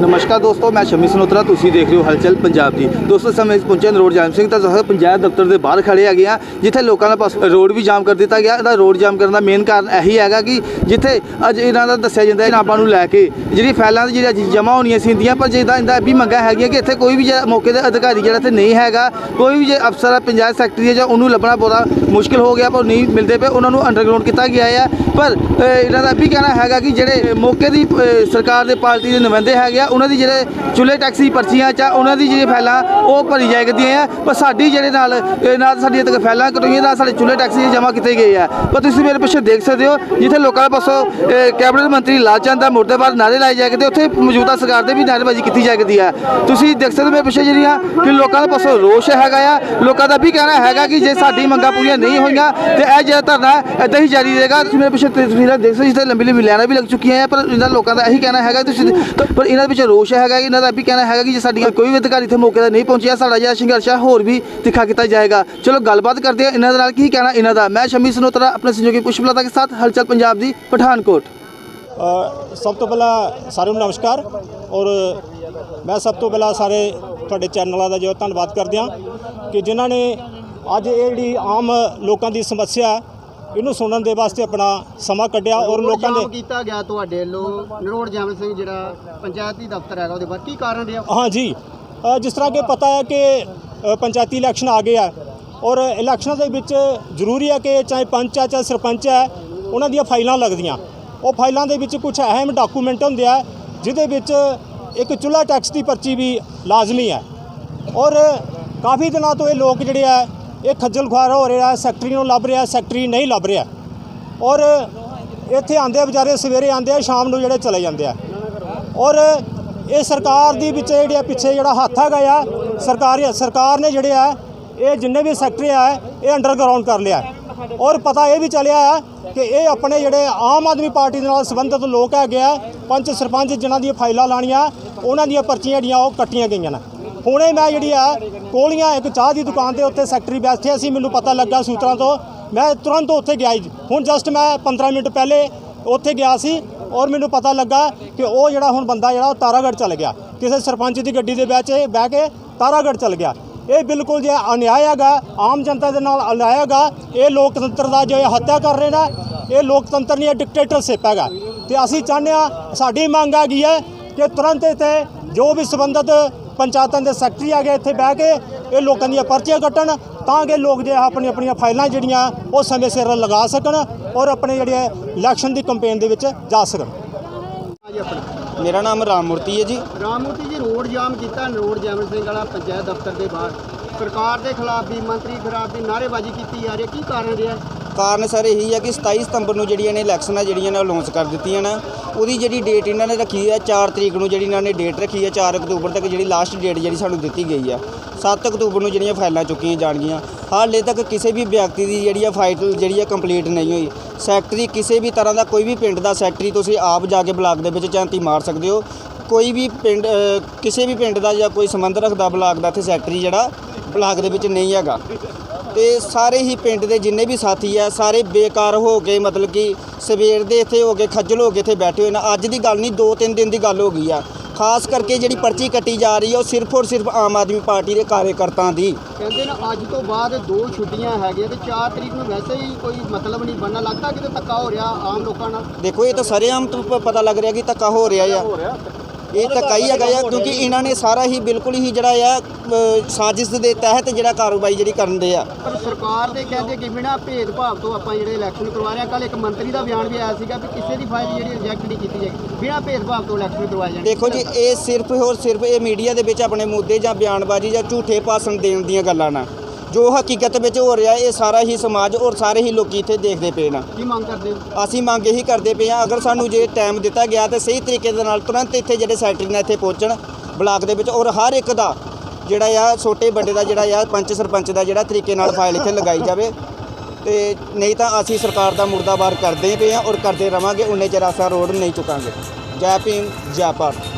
ਨਮਸਕਾਰ ਦੋਸਤੋ, ਮੈਂ ਸ਼ਮੀ ਸਨੋਤਰਾ, ਤੁਸੀਂ ਦੇਖ ਰਹੇ ਹੋ ਹਲਚਲ ਪੰਜਾਬ ਦੀ। ਦੋਸਤੋ ਸਮੇਂ ਇਸ ਪਹੁੰਚੇ ਰੋਡ ਜਾਮ ਸਿੰਘ ਤਾਂ ਜ਼ਹਰ ਪੰਚਾਇਤ ਦਫ਼ਤਰ ਦੇ ਬਾਹਰ ਖੜੇ ਹੈਗੇ ਆ ਜਿੱਥੇ ਲੋਕਾਂ ਦਾ ਪਾਸ ਰੋਡ ਵੀ ਜਾਮ ਕਰ ਦਿੱਤਾ ਗਿਆ। ਇਹਦਾ ਰੋਡ ਜਾਮ ਕਰਨ ਦਾ ਮੇਨ ਕਾਰਨ ਇਹੀ ਹੈਗਾ ਕਿ ਜਿੱਥੇ ਅੱਜ ਇਹਨਾਂ ਦਾ ਦੱਸਿਆ ਜਾਂਦਾ ਹੈ ਨਾਬਾਂ ਨੂੰ ਲੈ ਕੇ ਜਿਹੜੀ ਫਾਈਲਾਂ ਦੀ ਜਿਹੜੀ ਜਮ੍ਹਾਂ ਹੋਣੀਆਂ ਸੀ ਹੁੰਦੀਆਂ ਪਰ ਜਿਹਦਾ ਇਹਦਾ ਵੀ ਮੰਗਾ ਹੈਗੀਆਂ ਕਿ ਇੱਥੇ ਕੋਈ ਵੀ ਜਿਹੜਾ ਮੌਕੇ ਦੇ ਅਧਿਕਾਰੀ ਜਿਹੜਾ ਇੱਥੇ ਨਹੀਂ ਹੈਗਾ, ਕੋਈ ਵੀ ਜੇ ਅਫਸਰ ਆ, ਪੰਚਾਇਤ ਸੈਕਟਰੀ ਹੈ ਜਾਂ ਉਹਨੂੰ ਲੱਭਣਾ ਬੜਾ ਮੁਸ਼ਕਿਲ ਹੋ ਗਿਆ, ਪਰ ਨਹੀਂ ਮਿਲਦੇ ਪਏ, ਉਹਨਾਂ ਨੂੰ ਅੰਡਰਗਰਾਉਂਡ ਕੀਤਾ ਗਿਆ ਹੈ ਪਰ ਇਹਨਾਂ ਦਾ ਵੀ ਕਹਿਣਾ ਹੈਗਾ ਕਿ ਜਿਹੜੇ ਮੌਕੇ ਦੀ ਸਰਕਾਰ ਦੇ ਪਾਰਟੀ ਦੇ ਨੁਮਾਇੰਦੇ ਹੈਗੇ ਆ ਉਹਨਾਂ ਦੀ ਜਿਹੜੇ ਚੁੱਲ੍ਹੇ ਟੈਕਸੀ ਪਰਚੀਆਂ ਚ ਆ, ਉਹਨਾਂ ਦੀ ਜਿਹੜੀ ਫਾਈਲਾਂ ਉਹ ਭਰੀ ਜਾਇਆ ਆ। ਪਰ ਸਾਡੀ ਜਿਹੜੇ ਨਾਲ ਇਹ ਨਾਲ ਸਾਡੀਆਂ ਤੱਕ ਫਾਈਲਾਂ ਕਟੋਈਆਂ ਨਾਲ ਸਾਡੇ ਚੁੱਲ੍ਹੇ ਟੈਕਸੀ ਜਮ੍ਹਾਂ ਕੀਤੇ ਗਏ ਆ। ਪਰ ਤੁਸੀਂ ਮੇਰੇ ਪਿੱਛੇ ਦੇਖ ਸਕਦੇ ਹੋ ਜਿੱਥੇ ਲੋਕਾਂ ਦੇ ਪਾਸੋਂ ਕੈਬਨਿਟ ਮੰਤਰੀ ਲਾਲਚੰਦ ਦਾ ਮੁਰਦਾਬਾਦ ਨਾਰੇ ਲਾਏ ਜਾਏ ਕਰਦੇ ਉੱਥੇ ਮੌਜੂਦਾ ਸਰਕਾਰ ਦੇ ਵੀ ਨਾਅਰੇਬਾਜ਼ੀ ਕੀਤੀ ਜਾਇਆ ਕਰਦੀ ਆ। ਤੁਸੀਂ ਦੇਖ ਸਕਦੇ ਹੋ ਮੇਰੇ ਪਿੱਛੇ ਜਿਹੜੀਆਂ ਕਿ ਲੋਕਾਂ ਦੇ ਪਾਸੋਂ ਰੋਸ਼ ਹੈਗਾ ਆ। ਲੋਕਾਂ ਦਾ ਵੀ ਕਹਿਣਾ ਹੈਗਾ ਕਿ ਜੇ ਸਾਡੀ ਮੰਗਾਂ ਪੂਰੀਆਂ ਨਹੀਂ ਹੋਈਆਂ ਤੇ ਇਹ ਜਿਹੜਾ ਧਰਨਾ ਇਦਾਂ ਹੀ ਜਾਰੀ ਰਹੇਗਾ। ਤੁਸੀਂ ਮੇਰੇ ਪਿੱਛੇ ਤਸਵੀਰਾਂ ਦੇਖ ਸਕਦੇ ਹੋ ਜਿੱਥੇ ਲੰਬੀ ਲੰਬੀ ਲਾਈਨਾਂ ਵੀ ਲੱਗ ਚੁੱਕੀਆਂ ਆ ਪਰ ਇਹਨਾਂ ਲੋਕਾਂ ਦਾ ਇਹੀ ਕਹਿਣਾ ਹੈਗਾ ਤੁਸੀਂ ਪਰ ਇਹਨਾਂ ਦੇ ਵਿੱਚ ਰੋਸ਼ ਹੈਗਾ ਇਹਨਾਂ ਦਾ ਵੀ ਕਹਿਣਾ ਹੈਗਾ ਕਿ ਜੇ ਸਾਡੀਆਂ ਕੋਈ ਵੀ ਅਧਿਕਾਰੀ ਇੱਥੇ ਮੌਕੇ ਤੇ ਨਹੀਂ ਪਹੁੰਚਿਆ, ਸਾਡਾ ਜਿਹੜਾ ਸੰਘਰਸ਼ ਹੈ ਹੋਰ ਵੀ ਤਿੱਖਾ ਕੀਤਾ ਜਾਏਗਾ। ਚਲੋ, ਗੱਲਬਾਤ ਕਰਦੇ ਆ ਇਹਨਾਂ ਦੇ ਨਾਲ, ਕੀ ਕਹਿਣਾ ਇਹਨਾਂ ਦਾ? ਮੈਂ ਸ਼ਮੀ ਸਨੋਤਰਾ, ਆਪਣੇ ਸਹਿਯੋਗੀ ਪੁਸ਼ਪਲਤਾ ਕੇ ਸਾਥ, ਹਲਚਲ ਪੰਜਾਬ ਦੀ, ਪਠਾਨਕੋਟ। ਸਭ ਤੋਂ ਪਹਿਲਾਂ ਸਾਰਿਆਂ ਨੂੰ ਨਮਸਕਾਰ, ਔਰ ਮੈਂ ਸਭ ਤੋਂ ਪਹਿਲਾਂ ਸਾਰੇ ਤੁਹਾਡੇ ਚੈਨਲਾਂ ਦਾ ਜੋ ਧੰਨਵਾਦ ਕਰਦਿਆਂ ਕਿ ਜਿਨ੍ਹਾਂ ਨੇ ਅੱਜ ਇਹ ਜਿਹੜੀ ਆਮ ਲੋਕਾਂ ਦੀ ਸਮੱਸਿਆ ਇਹਨੂੰ ਸੁਣਨ ਦੇ ਵਾਸਤੇ ਆਪਣਾ ਸਮਾਂ ਕੱਢਿਆ ਔਰ ਲੋਕਾਂ ਦੇ ਕੀਤਾ ਗਿਆ ਤੁਹਾਡੇ ਵੱਲੋਂ। ਨਰੋੜ ਜਾਮ ਸਿੰਘ ਜਿਹੜਾ ਪੰਚਾਇਤੀ ਦਫ਼ਤਰ ਹੈਗਾ ਉਹਦੇ ਕੀ ਕਾਰਨ ਰਿਹਾ? ਹਾਂ ਜੀ ਅ, ਜਿਸ ਤਰ੍ਹਾਂ ਕਿ ਪਤਾ ਹੈ ਕਿ ਪੰਚਾਇਤੀ ਇਲੈਕਸ਼ਨ ਆ ਗਏ ਆ ਔਰ ਇਲੈਕਸ਼ਨਾਂ ਦੇ ਵਿੱਚ ਜ਼ਰੂਰੀ ਹੈ ਕਿ ਚਾਹੇ ਪੰਚ ਹੈ ਚਾਹੇ ਸਰਪੰਚ ਹੈ ਉਹਨਾਂ ਦੀਆਂ ਫਾਈਲਾਂ ਲੱਗਦੀਆਂ। ਉਹ ਫਾਈਲਾਂ ਦੇ ਵਿੱਚ ਕੁਝ ਅਹਿਮ ਡਾਕੂਮੈਂਟ ਹੁੰਦੇ ਆ ਜਿਹਦੇ ਵਿੱਚ ਇੱਕ ਚੁੱਲ੍ਹਾ ਟੈਕਸ ਦੀ ਪਰਚੀ ਵੀ ਲਾਜ਼ਮੀ ਹੈ। ਔਰ ਕਾਫੀ ਦਿਨਾਂ ਤੋਂ ਇਹ ਲੋਕ ਜਿਹੜੇ ਆ ਇਹ ਖੱਜਲ ਖੁਆਰ ਹੋ ਰਿਹਾ, ਸੈਕਟਰੀ ਨੂੰ ਲੱਭ ਰਿਹਾ, ਸੈਕਟਰੀ ਨਹੀਂ ਲੱਭ ਰਿਹਾ। ਔਰ ਇੱਥੇ ਆਂਦੇ ਵਿਚਾਰੇ, ਸਵੇਰੇ ਆਂਦੇ ਆ, ਸ਼ਾਮ ਨੂੰ ਜਿਹੜੇ ਚਲੇ ਜਾਂਦੇ ਆ। ਔਰ ਇਹ ਸਰਕਾਰ ਦੀ ਵਿੱਚ ਜਿਹੜੇ ਪਿੱਛੇ ਜਿਹੜਾ ਹੱਥ ਹੈਗਾ ਆ, ਸਰਕਾਰੀ, ਸਰਕਾਰ ਨੇ ਜਿਹੜੇ ਆ, ਇਹ ਜਿੰਨੇ ਵੀ ਸੈਕਟਰੀ ਆ, ਇਹ ਅੰਡਰਗਰਾਉਂਡ ਕਰ ਲਿਆ। ਔਰ ਪਤਾ ਇਹ ਵੀ ਚੱਲਿਆ ਆ ਕਿ ਇਹ ਆਪਣੇ ਜਿਹੜੇ ਆਮ ਆਦਮੀ ਪਾਰਟੀ ਦੇ ਨਾਲ ਸੰਬੰਧਿਤ ਲੋਕ ਹੈਗੇ ਆ ਪੰਚ ਸਰਪੰਚ ਜਿਨ੍ਹਾਂ ਦੀਆਂ ਫਾਈਲਾਂ ਲਾਣੀਆਂ ਉਹਨਾਂ ਦੀਆਂ ਪਰਚੀਆਂ ਜਿਹੜੀਆਂ ਉਹ ਕੱਟੀਆਂ ਗਈਆਂ ਨੇ। ਹੁਣੇ ਮੈਂ ਜਿਹੜੀ ਆ ਕੋਲੀਆਂ, ਇੱਕ ਚਾਹ ਦੀ ਦੁਕਾਨ ਤੇ ਉੱਤੇ ਸੈਕਟਰੀ ਬੈਠੇ ਸੀ ਮੈਨੂੰ ਪਤਾ ਲੱਗਾ ਸੂਤਰਾਂ ਤੋਂ। ਮੈਂ ਤੁਰੰਤ ਉੱਥੇ ਗਿਆ ਜੀ। ਹੁਣ ਜਸਟ ਮੈਂ 15 ਮਿੰਟ ਪਹਿਲੇ ਉੱਥੇ ਗਿਆ ਸੀ ਔਰ ਮੈਨੂੰ ਪਤਾ ਲੱਗਾ ਕਿ ਉਹ ਜਿਹੜਾ ਹੁਣ ਬੰਦਾ ਜਿਹੜਾ ਉਹ ਤਾਰਾਗੜ੍ਹ ਚਲ ਗਿਆ। ਕਿਸੇ ਸਰਪੰਚ ਦੀ ਗੱਡੀ ਦੇ ਵਿੱਚ ਬਹਿ ਕੇ ਤਾਰਾਗੜ੍ਹ ਚਲ ਗਿਆ। ਇਹ ਬਿਲਕੁਲ ਜੇ ਅਨਿਆਇ ਹੈਗਾ, ਆਮ ਜਨਤਾ ਦੇ ਨਾਲ ਅਨਿਆਏ ਹੈਗਾ, ਇਹ ਲੋਕਤੰਤਰ ਦਾ ਜੋ ਹੱਤਿਆ ਕਰ ਰਹੇ ਨੇ, ਇਹ ਲੋਕਤੰਤਰ ਨਹੀਂ ਇਹ ਡਿਕਟੇਟਰਸ਼ਿਪ ਹੈਗਾ। ਤੇ ਅਸੀਂ ਚਾਹੁੰਦੇ ਆ ਸਾਡੀ ਮੰਗ ਹੈਗੀ ਹੈ ਕਿ ਤੁਰੰਤ ਇੱਥੇ ਜੋ ਵੀ ਸੰਬੰਧਿਤ ਪੰਚਾਇਤਾਂ ਦੇ ਸੈਕਟਰੀ ਆ ਗਏ ਇੱਥੇ ਬਹਿ ਕੇ ਇਹ ਲੋਕਾਂ ਦੀਆਂ ਪਰਚੀਆਂ ਕੱਟਣ ਤਾਂ ਕਿ ਲੋਕ ਜੇ ਆਪਣੀ ਆਪਣੀਆਂ ਫਾਈਲਾਂ ਜਿਹੜੀਆਂ ਉਹ ਸਮੇਂ ਸਿਰ ਲਗਾ ਸਕਣ ਔਰ ਆਪਣੇ ਜਿਹੜੇ ਇਲੈਕਸ਼ਨ ਦੀ ਕੈਂਪੇਨ ਦੇ ਵਿੱਚ ਜਾ ਸਕਣ। ਮੇਰਾ ਨਾਮ ਰਾਮ ਮੂਰਤੀ ਹੈ ਜੀ। ਰਾਮੂਰਤੀ ਜੀ ਰੋਡ ਜਾਮ ਕੀਤਾ ਨਰੋੜ ਜਾਮ ਸਿੰਘ ਵਾਲਾ ਪੰਚਾਇਤ ਦਫ਼ਤਰ ਦੇ ਬਾਹਰ। ਸਰਕਾਰ ਦੇ ਖਿਲਾਫ ਵੀ ਮੰਤਰੀ ਖਿਲਾਫ ਵੀ ਨਾਅਰੇਬਾਜ਼ੀ ਕੀਤੀ ਜਾ ਰਹੀ ਹੈ। ਕੀ ਕਾਰਨ ਰਿਹਾ? ਕਾਰਨ ਸਰ ਇਹੀ ਹੈ ਕਿ 27 ਸਤੰਬਰ ਨੂੰ ਜਿਹੜੀਆਂ ਨੇ ਇਲੈਕਸ਼ਨਾਂ ਜਿਹੜੀਆਂ ਨੇ ਅਨਾਉਂਸ ਕਰ ਦਿੱਤੀਆਂ ਨੇ। ਉਹਦੀ ਜਿਹੜੀ ਡੇਟ ਇਹਨਾਂ ਨੇ ਰੱਖੀ ਹੈ 4 ਤਰੀਕ ਨੂੰ ਜਿਹੜੀ ਇਹਨਾਂ ਨੇ ਡੇਟ ਰੱਖੀ ਹੈ 4 ਅਕਤੂਬਰ ਤੱਕ ਜਿਹੜੀ ਲਾਸਟ ਡੇਟ ਜਿਹੜੀ ਸਾਨੂੰ ਦਿੱਤੀ ਗਈ ਹੈ 7 ਅਕਤੂਬਰ ਨੂੰ ਜਿਹੜੀਆਂ ਫਾਈਲਾਂ ਚੁੱਕੀਆਂ ਜਾਣਗੀਆਂ। ਹਾਲੇ ਤੱਕ ਕਿਸੇ ਵੀ ਵਿਅਕਤੀ ਦੀ ਜਿਹੜੀ ਆ ਫਾਈਲ ਜਿਹੜੀ ਆ ਕੰਪਲੀਟ ਨਹੀਂ ਹੋਈ। ਸੈਕਟਰੀ ਕਿਸੇ ਵੀ ਤਰ੍ਹਾਂ ਦਾ ਕੋਈ ਵੀ ਪਿੰਡ ਦਾ ਸੈਕਟਰੀ ਤੁਸੀਂ ਆਪ ਜਾ ਕੇ ਬਲਾਕ ਦੇ ਵਿੱਚ ਝਾਂਤੀ ਮਾਰ ਸਕਦੇ ਹੋ। ਕੋਈ ਵੀ ਪਿੰਡ ਕਿਸੇ ਵੀ ਪਿੰਡ ਦਾ ਜਾਂ ਕੋਈ ਸੰਬੰਧ ਰੱਖਦਾ ਬਲਾਕ ਦਾ ਇੱਥੇ ਸੈਕਟਰੀ ਜਿਹੜਾ ਬਲਾਕ ਦੇ ਵਿੱਚ ਨਹੀਂ ਹੈਗਾ। ਤੇ ਸਾਰੇ ਹੀ ਪਿੰਡ ਦੇ ਜਿੰਨੇ ਵੀ ਸਾਥੀ ਆ ਸਾਰੇ ਬੇਕਾਰ ਹੋ ਕੇ ਮਤਲਬ ਕਿ ਸਵੇਰ ਦੇ ਇੱਥੇ ਹੋ ਕੇ ਖੱਜਲ ਹੋ ਕੇ ਇੱਥੇ ਬੈਠੇ ਹੋਏ ਨੇ। ਅੱਜ ਦੀ ਗੱਲ ਨਹੀਂ 2-3 ਦਿਨ ਦੀ ਗੱਲ ਹੋ ਗਈ ਆ। ਖਾਸ ਕਰਕੇ ਜਿਹੜੀ ਪਰਚੀ ਕੱਟੀ ਜਾ ਰਹੀ ਹੈ ਉਹ ਸਿਰਫ ਔਰ ਸਿਰਫ ਆਮ ਆਦਮੀ ਪਾਰਟੀ ਦੇ ਕਾਰਜਕਰਤਾਵਾਂ ਦੀ। ਕਹਿੰਦੇ ਨੇ ਅੱਜ ਤੋਂ ਬਾਅਦ ਦੋ ਛੁੱਟੀਆਂ ਹੈਗੀਆਂ ਤੇ 4 ਤਰੀਕ ਨੂੰ ਵੈਸੇ ਹੀ ਕੋਈ ਮਤਲਬ ਨਹੀਂ ਬਣਨਾ। ਲੱਗਦਾ ਕਿਤੇ ਧੱਕਾ ਹੋ ਰਿਹਾ ਆਮ ਲੋਕਾਂ ਨਾਲ। ਦੇਖੋ ਇਹ ਤਾਂ ਸਰੇਆਮ ਤੋਂ ਪ- ਪਤਾ ਲੱਗ ਰਿਹਾ ਕਿ ਧੱਕਾ ਹੋ ਰਿਹਾ ਆ। ਇਹ ਧੱਕਾ ਹੀ ਹੈਗਾ ਆ ਕਿਉਂਕਿ ਇਹਨਾਂ ਨੇ ਸਾਰਾ ਹੀ ਬਿਲਕੁਲ ਹੀ ਜਿਹੜਾ ਆ ਅ, ਸਾਜ਼ਿਸ਼ ਦੇ ਤਹਿਤ ਜਿਹੜਾ ਕਾਰਵਾਈ ਜਿਹੜੀ ਕਰਨ ਦੇ ਆ। ਪਰ ਸਰਕਾਰ ਦੇ ਕਹਿੰਦੇ ਕਿ ਬਿਨਾਂ ਭੇਦਭਾਵ ਤੋਂ ਆਪਾਂ ਜਿਹੜੇ ਇਲੈਕਸ਼ਨ ਕਰਵਾ ਰਹੇ ਹਾਂ ਕੱਲ ਇੱਕ ਮੰਤਰੀ ਦਾ ਬਿਆਨ ਵੀ ਆਇਆ ਸੀਗਾ ਵੀ ਕਿਸੇ ਦੀ ਫਾਈਲ ਜਿਹੜੀ ਰਿਜੈਕਟ ਨਹੀਂ ਕੀਤੀ ਜਾਏਗੀ। ਬਿਨਾਂ ਭੇਦਭਾਵ ਤੋਂ ਇਲੈਕਸ਼ਨ ਕਰਵਾਏ ਜਾਣਗੇ। ਦੇਖੋ ਜੀ ਇਹ ਸਿਰਫ ਹੋਰ ਸਿਰਫ ਇਹ ਮੀਡੀਆ ਦੇ ਵਿੱਚ ਆਪਣੇ ਮੁੱਦੇ ਜਾਂ ਬਿਆਨਬਾਜ਼ੀ ਜਾਂ ਝੂਠੇ ਭਾਸ਼ਣ ਦੇਣ ਦੀਆਂ ਗੱਲਾਂ ਨਾ। ਜੋ ਹਕੀਕਤ ਵਿੱਚ ਹੋ ਰਿਹਾ ਇਹ ਸਾਰਾ ਹੀ ਸਮਾਜ ਔਰ ਸਾਰੇ ਹੀ ਲੋਕੀ ਇੱਥੇ ਦੇਖਦੇ ਪਏ ਨਾ। ਕੀ ਮੰਗ ਕਰਦੇ ਹੋ? ਅਸੀਂ ਮੰਗ ਇਹੀ ਕਰਦੇ ਪਏ ਹਾਂ ਅਗਰ ਸਾਨੂੰ ਜੇ ਟਾਈਮ ਦਿੱਤਾ ਗਿਆ ਤੇ ਸਹੀ ਤਰੀਕੇ ਦੇ ਨਾਲ ਤੁਰੰਤ ਇੱਥੇ ਜਿਹੜੇ ਸੈਕਟਰੀ ਨੇ ਇੱਥੇ ਪਹੁੰਚਣ ਬਲਾਕ ਦੇ ਵਿੱਚ ਔਰ ਹਰ ਇੱਕ ਦਾ ਜਿਹੜਾ ਆ ਛੋਟੇ ਵੱਡੇ ਦਾ ਜਿਹੜਾ ਆ ਪੰਚ ਸਰਪੰਚ ਦਾ ਜਿਹੜਾ ਤਰੀਕੇ ਨਾਲ ਫਾਈਲ ਇੱਥੇ ਲਗਾਈ ਜਾਵੇ। ਤੇ ਨਹੀਂ ਤਾਂ ਅਸੀਂ ਸਰਕਾਰ ਦਾ ਮੁਰਦਾਬਾਦ ਕਰਦੇ ਪਏ ਹਾਂ ਔਰ ਕਰਦੇ ਰਵਾਂਗੇ ਉਨੇ ਚਿਰ ਅਸਾਂ ਰੋਡ ਨਹੀਂ ਚੁਕਾਂਗੇ। ਜੈ ਭੀਮ ਜੈ ਭਾਰਤ।